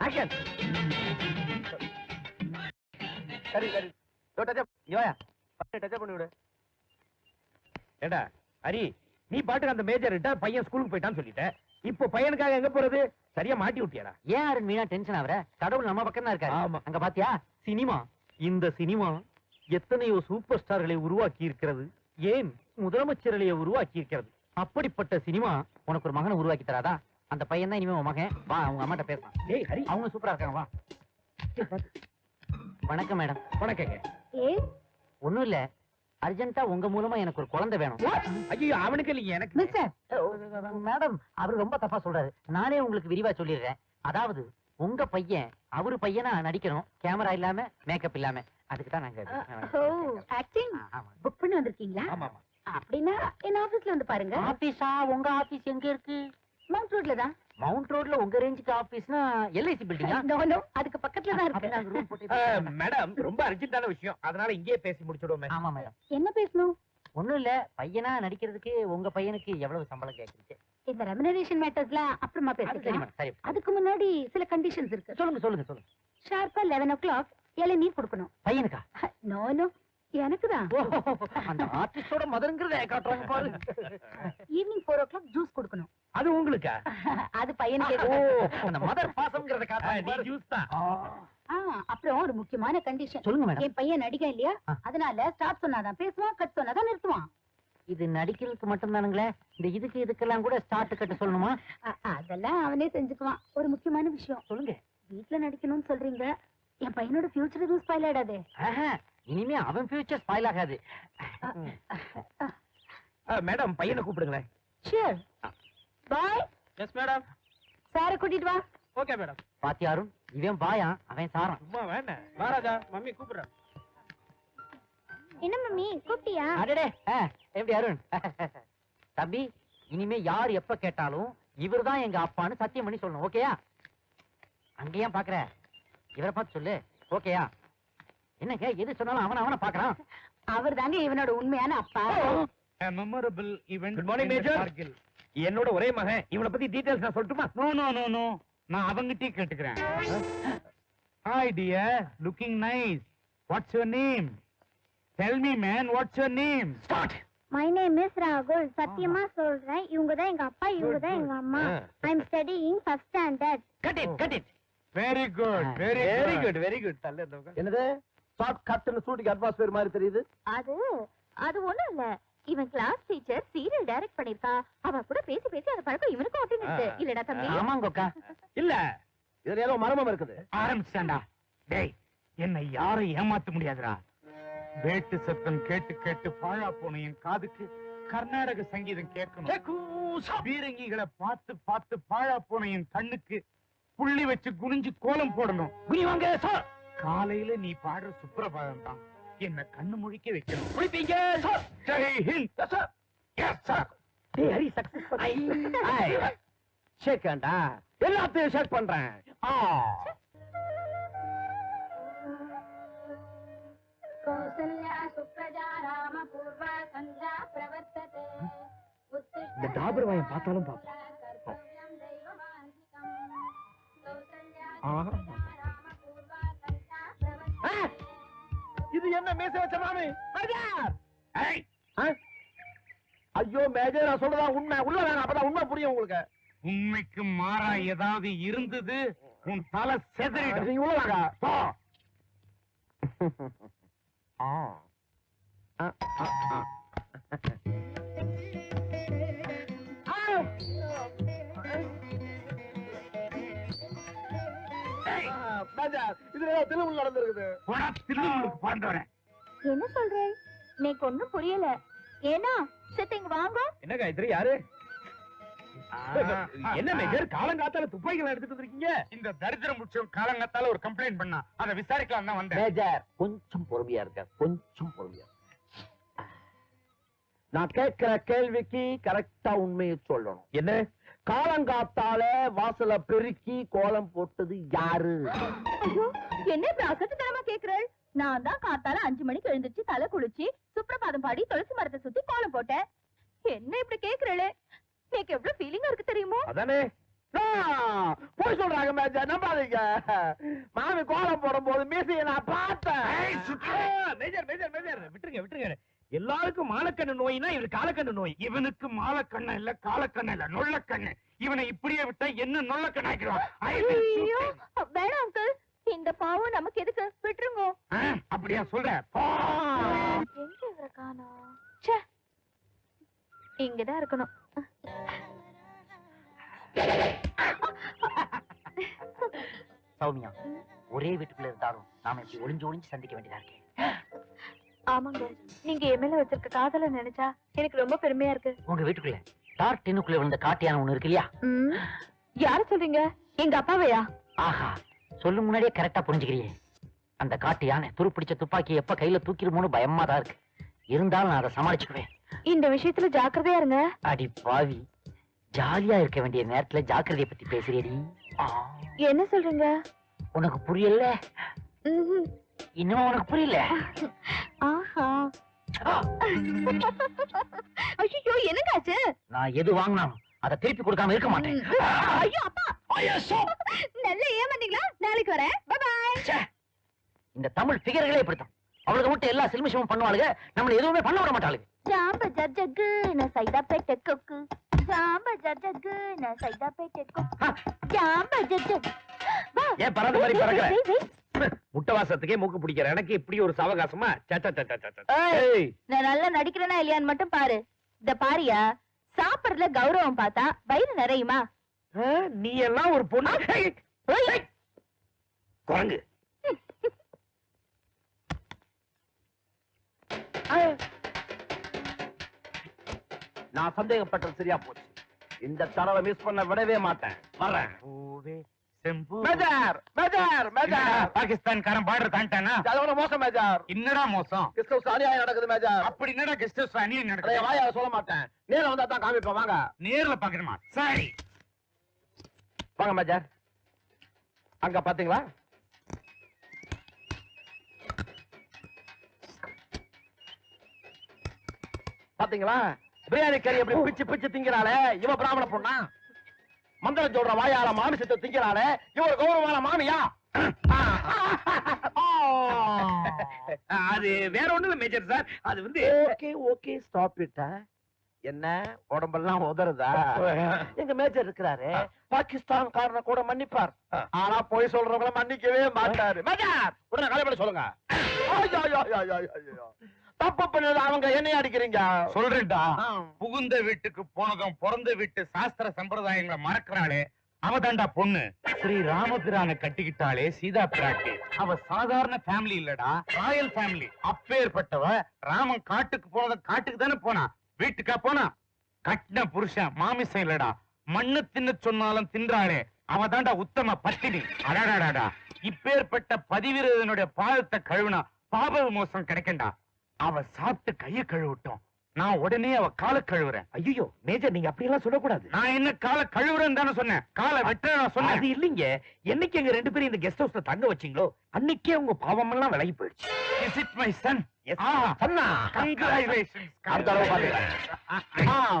Action சரி சரி. Touch-up யோயா touch-up பண்ணி விடு. ஏடா ஹரி நீ பாட்டுக்கு அந்த மேஜர் பையன் ஸ்கூலுக்கு போயிட்டான்னு சொல்லிட்ட. இப்போ பையனுக்காக எங்க போறது? சரியா மாட்டி விட்டியாடா. ஏன் அருண் வீணா டென்ஷன் ஆகுற? கடவுள் நம்ம பக்கம் தான் இருக்காரு. ஆமா. அங்க பாத்தியா? சினிமா. இந்த சினிமா எத்தனையோ சூப்பர் ஸ்டார்களை உருவாக்கி இருக்கிறது. ஏன் முதலமைச்சர்களையே உருவாக்கி இருக்கிறது? அப்படிப்பட்ட சினிமா உனக்கு ஒரு மகனை உருவாக்கி தராதா? அந்த பையன் தான் இனிமே உன் மகன். வா அவங்க அம்மாட்ட பேசலாம். ஏய் ஹரி. அவங்க சூப்பரா இருக்காங்க வா. வணக்கம் மேடம். வணக்கங்க. ஏ ஒண்ணும் இல்ல. அர்ஜென்ட்டா உங்க மூலமா எனக்கு ஒரு குழந்தை வேணும். ஐயோ அவனுக்கு இல்லைங்க எனக்கு. மிஸ்டர் மேடம் அவர் ரொம்ப தப்பா சொல்றாரு. நானே உங்களுக்கு விரிவா சொல்லிடுறேன். அதாவது உங்க பையன் அவரு பையனா நடிக்கணும். கேமரா இல்லாம மேக்கப் இல்லாம. அதுக்கு தான் நாங்க ஆக்டிங். புக் பண்ணி வந்திருக்கீங்களா? அப்படின்னா என் ஆபீஸ்ல வந்து பாருங்க. ஆபீஸா உங்க ஆபீஸ் எங்க இருக்கு? மவுண்ட் ரோட்ல தான். மவுண்ட் ரோட்ல உங்க ரேஞ்சுக்கு ஆபீஸ்னா எல்ஐசி பில்டிங்கா நோ நோ அதுக்கு பக்கத்துல தான் இருக்கு. அஹ், மேடம் ரொம்ப அர்ஜென்ட்டான விஷயம். அதனால இங்கேயே பேசி முடிச்சிடுவோமே ஆமா மேடம் என்ன பேசணும்? ஒண்ணும் இல்ல. பையனா நடிக்கிறதுக்கு உங்க பையனுக்கு எவ்வளவு சம்பளம் கேக்குறீங்க? இந்த ரெமினரேஷன் மேட்டர்ஸ்லாம் அப்புறமா பேசிக்கலாம். அதுக்கு முன்னாடி சில கண்டிஷன்ஸ் இருக்கு. சொல்லுங்க சொல்லுங்க சொல்லுங்க. ஷார்ப்பா லெவன் ஓ கிளாக் இளநீர் கொடுக்கணும். பையனுக்கா? நோ நோ எனக்கு தான். ஓ, அந்த ஆர்டிஸ்டோட மதருங்கிறத காட்டுறாங்க பாரு. Evening four o'clock juice கொடுக்கணும். அது உங்களுக்கா? அது பையனுக்கு ஓ அந்த மதர் பாசம்ங்கிறத பாரு. ஜூஸ் தான். ஆ, அப்புறம் ஒரு முக்கியமான கண்டிஷன் சொல்லுங்க மேடம் என் பையன் நடிக்க இல்லையா. அதனால ஸ்டார்ட் சொன்னாதான் பேசுவான் கட் சொன்னாதான் நிறுத்துவான். இது நடிக்கிறதுக்கு மட்டும் தானுங்களே இந்த இதுக்கு இதுக்கெல்லாம் கூட ஸ்டார்ட் கட்ட சொல்லணுமா? அதெல்லாம் அவனே செஞ்சுக்குவான். ஒரு முக்கியமான விஷயம். சொல்லுங்க. வீட்ல நடிக்கணும்னு சொல்றீங்க. என் பையனோட ஃபியூச்சர் எதுவும் ஸ்பாயில் ஆயிடாதே. ஆஹா, இனிமே அவன் ஃபியூச்சர் ஸ்பாயில் ஆகாது. மேடம் பையனை கூப்பிடுங்களேன். Cheer boy. எஸ் மேடம் சார கூட்டிட்டு வா. ஓகே மேடம் பாத்தியா அருண் இவன் பாயா அவன் சாரான். சும்மா வேணாம் மகாராஜா மம்மி கூப்பிடுறேன் என்ன மம்மி? கூப்பிட்டியா? அடடே ஆ, எப்படி அருண்? தம்பி இனிமே யார் எப்ப கேட்டாலும் இவர்தான் எங்க அப்பான்னு சத்தியம் பண்ணி சொல்லணும் ஓகேயா அங்க ஏன் பாக்குற. இவரை பார்த்து சொல்லு ஓகேயா என்னங்க எது சொன்னாலும் அவன அவன பாக்குறான். அவர் தாங்க இவனோட உண்மையான அப்பா. Memorable event Good morning, Major. என்னோட ஒரே மகன் இவனை பத்தி டீடைல்ஸ் நான் சொல்லட்டுமா? நோ நோ நோ நோ நான் அவங்கிட்டே கேட்டுக்கிறேன். Hi dear looking nice what's your name tell me man what's your name start my name is ராகுல் சத்தியமா சொல்றேன். இவங்க தான் எங்க அப்பா இவங்க தான் எங்க அம்மா. I am studying first standard cut it cut it very good very very good very good தள்ள என்னது? ஷார்ட் கட்னு ஷூட்டிங் அட்மாஸ்பியர் மாதிரி தெரியுது? அது அது ஒண்ணும் இல்ல. இவன் கிளாஸ் டீச்சர் சீரியல் டைரக்ட் பண்ணிருக்கா அவ கூட பேசி பேசி அந்த பழக்கம் இவனுக்கும் ஒட்டினுச்சு. இல்லடா தம்பி? ஆமாங்கக்கா இல்ல இதுல ஏதோ மர்மம் இருக்குது. ஆரம்பிச்சாண்டா டேய் என்னை யாரும் ஏமாத்த முடியாதுடா. வேட்டு சத்தம் கேட்டு கேட்டு பாழா போன என் காதுக்கு கர்நாடக சங்கீதம் கேட்கணும். பீரங்கிகளை பார்த்து பார்த்து பாழா போன என் கண்ணுக்கு புள்ளி வச்சு குனிஞ்சு கோலம் போடணும். காலையில நீ பாடுற சுப்பிரபாதம் தான் என்ன கண்ணு முழிக்க வைக்கணும்? குளிப்பீங்க. Sir Jai Hind sir yes sir டேய் ஹரி சக்சஸ் ஷேக் ஹேண்டா எல்லாத்தையும் ஷேக் பண்றேன். ஆ. இந்த டாபர் வாயம் பார்த்தாலும் பிரவர்த்ததே ஆ! இது என்ன மேச வச்ச மாமி? ஐயோ மேஜர் நான் சொல்றதா உண்மை. உள்ள வேணாம் அப்பதான் உண்மை புரியும் உங்களுக்கு. உண்மைக்கு மாறா ஏதாவது இருந்தது உன் தலை செதறிடும். நீங்க உள்ள வாங்க. ஆ. ஆ, ஆ, மேஜர். இதுல ஏதோ திருமணம் நடந்திருக்குது. போடா திருவள்ளுவருக்கு பிறந்தவரேன் என்ன சொல்ற? எனக்கு ஒண்ணும் புரியல. ஏன்னா சத்த இங்க வாங்க. என்ன காயத்ரி யாரு? என்ன மேஜர் காலங்காத்தால துப்பாக்கிகள் எடுத்துட்டு வந்திருக்கீங்க. இந்த தரித்திர முச்சம் காலங்கத்தால ஒரு கம்ப்ளைண்ட் பண்ணா அதை விசாரிக்கலாம் தான் வந்தேன். மேஜர் கொஞ்சம் பொறுமையா இருக்க கொஞ்சம் பொறுமையா நான் கேட்கிற கேள்விக்கு கரெக்டா உண்மையை சொல்லணும். என்ன? காலங்காத்தால வாசல பெருக்கி கோலம் போட்டது யாரு? என்ன இப்ப அசட்டுத்தனமா கேக்குறேன் நான் தான் காத்தால அஞ்சு மணிக்கு எழுந்திருச்சு தலை குளிச்சு சுப்ரபாதம் பாடி துளசி மரத்தை சுத்தி கோலம் போட்டேன். என்ன இப்படி கேக்குறே எனக்கு எவ்வளவு ஃபீலிங்கா இருக்கு தெரியுமோ? அதானே? போய் சொல்றாங்க மேஜர் நம்பாதீங்க. மாமி கோலம் போடும் போது மீசையை நான் பார்த்தேன். மேஜர் மேஜர் மேஜர் விட்டுருங்க விட்டுருங்க. எல்லாருக்கும் மாலக்கண்ணு நோய்னா இவரு காலக்கண்ணு நோய். இவனுக்கு மாலக்கண்ண இல்ல காலக்கண்ண இல்ல நொல்லக்கண்ணு. இவனை இப்படியே விட்டா என்ன நொல்லக்கண்ணாக்கிறான் ஐயோ வேணாம் அங்கிள் இந்த பாவம் நமக்கு எதுக்கு? விட்டுருங்க. அப்படியா சொல்ற? இங்கதான் இருக்கணும். சௌமியா ஒரே வீட்டுக்குள்ள இருந்தாலும் நாம இப்படி ஒளிஞ்சு ஒளிஞ்சு சந்திக்க வேண்டியதா இருக்கு. ஆமாங்க. நீங்க மேல வச்சிருக்க காதல நினைச்சா எனக்கு ரொம்ப பெருமையா இருக்கு. உங்க வீட்டுக்குள்ள டார் டென்னுக்குள்ள விழுந்த காட்டியான ஒண்ணு இருக்கு இல்லையா? யார சொல்றீங்க? எங்க அப்பாவையா? ஆஹா சொல்லும் முன்னாடியே கரெக்டா புரிஞ்சுக்கிறியே அந்த காட்டு யானை துருப்பிடிச்ச துப்பாக்கி எப்ப கையில தூக்கிடுமோன்னு பயமா தான் இருக்கு. இருந்தாலும் நான் அதை சமாளிச்சுக்குவேன். இந்த விஷயத்துல ஜாக்கிரதையா இருங்க. அடி பாவி. ஜாலியா இருக்க வேண்டிய நேரத்துல ஜாக்கிரதைய பத்தி பேசுறியடி. ஆ, என்ன சொல்றீங்க? உனக்கு புரியல. இன்னும் உனக்கு புரியல? ஆஹா. ஐயோ என்னங்க ஆச்சு நான் எது வாங்கினாலும் அதை திருப்பி கொடுக்காம இருக்க மாட்டேன். ஐயோ அப்பா. நல்ல ஏமாந்தீங்களா? நாளைக்கு வரேன். இந்த தமிழ் பிகர்களே இப்படித்தான். அவளுக்கு மட்டும் எல்லா சில்மிஷமும் பண்ணுவாளுங்க. நம்மள எதுவுமே பண்ண விட மாட்டாளுங்க. ஜாம்ப ஜஜகு நான் சைதா பேட்டை கொக்கு. ஜாம்ப ஜஜகு நான் சைதா பேட்டை கொக்கு. ஜாம்ப ஜஜகு வா. ஏன் பறந்த மாதிரி பறக்கிற. முட்டவாசத்துக்கே மூக்கு பிடிக்கிற எனக்கு இப்படி ஒரு சவகாசமா? நான் நல்லா நடிக்கிறேனா இல்லையான்னு மட்டும் பாரு. இந்த பாரியா சாப்பிடுறதுல கௌரவம் பார்த்தா வயிறு நிறையுமா? நீ எல்லாம் ஒரு பொண்ணு. குரங்கு. நான் சந்தேகப்பட்டது சரியா போச்சு. இந்த தடவை மிஸ் பண்ண விடவே மாட்டேன். வர்றேன். பாகிஸ்தான்காரன் பார்டர் தாண்டானா அது ஒரு மோசம் மேஜர். என்னடா மோசம்? கெஸ்ட் ஹவுஸ் அநியாயம் நடக்குது மேஜர். அப்படி என்னடா கெஸ்ட் ஹவுஸ் நடக்குது? வாயா சொல்ல மாட்டேன். நேரா வந்தா தான் வாங்க. நேர்ல பாக்கணுமா சரி. வாங்க மேஜர். அங்க பாத்தீங்களா? பாத்தீங்களா? பிரியாணி கறி எப்படி பிச்சு பிச்சு திங்கிறாளே? இவ பிராமண பொண்ணா? மந்திரம் சொல்ற வாயால மாமிசத்தை திங்கிறாளே இவ ஒரு கௌரவமான மாமியா? அது வேற ஒண்ணு மேஜர் சார். அது வந்து ஓகே ஓகே ஸ்டாப் இட் என்ன? உடம்பெல்லாம் உதறுதா? எங்க மேஜர் இருக்கிறாரு. பாகிஸ்தான் காரனை கூட மன்னிப்பார். ஆனா போய் சொல்றவங்கள மன்னிக்கவே மாட்டாரு. மேஜர்! உடனே கலைப்பட சொல்லுங்க. தப்பு பண்ணது அவங்க என்னைய அடிக்கிறீங்க? சொல்றேன்டா. புகுந்த வீட்டுக்கு போனதும் பிறந்த வீட்டு சாஸ்திர சம்பிரதாயங்களை மறக்கறாளே அவதாண்டா பொண்ணு. ஸ்ரீ ராமபிரான கட்டிக்கிட்டாளே சீதா பிராட்டி. அவ சாதாரண ஃபேமிலி இல்லடா ராயல் ஃபேமிலி அப்பேற்பட்டவ ராமன் காட்டுக்கு போனத காட்டுக்கு தானே போனா வீட்டுக்கா போனா? கட்டின புருஷன் மாமிசம் இல்லடா. மண்ணு தின்ன சொன்னாலும் தின்றாளே அவதாண்டா உத்தம பத்தினி அடாடாடாடா. இப்பேற்பட்ட பதிவிரதனுடைய பாதத்தை கழுவினா பாப விமோசம் கிடைக்கண்டா அவ சாப்பிட்டு கைய கழுவிட்டோம். நான் உடனே அவ காலை கழுவுறேன். ஐயோ மேஜர் நீங்க அப்படி எல்லாம் சொல்லக்கூடாது. நான் என்ன காலை கழுவுறேன்னு தானே சொன்னேன். காலை வெட்ட நான் சொன்னேன். அது இல்லைங்க. என்னைக்கு எங்க ரெண்டு பேரும் இந்த கெஸ்ட் ஹவுஸ்ல தங்க வச்சீங்களோ அன்னைக்கே உங்க பாவம் எல்லாம் விலகி போயிடுச்சு. Is it my son Yes. ஆஹா சொன்னா. கங்க்ராச்சுலேஷன்ஸ் அந்த அளவு? ஆ.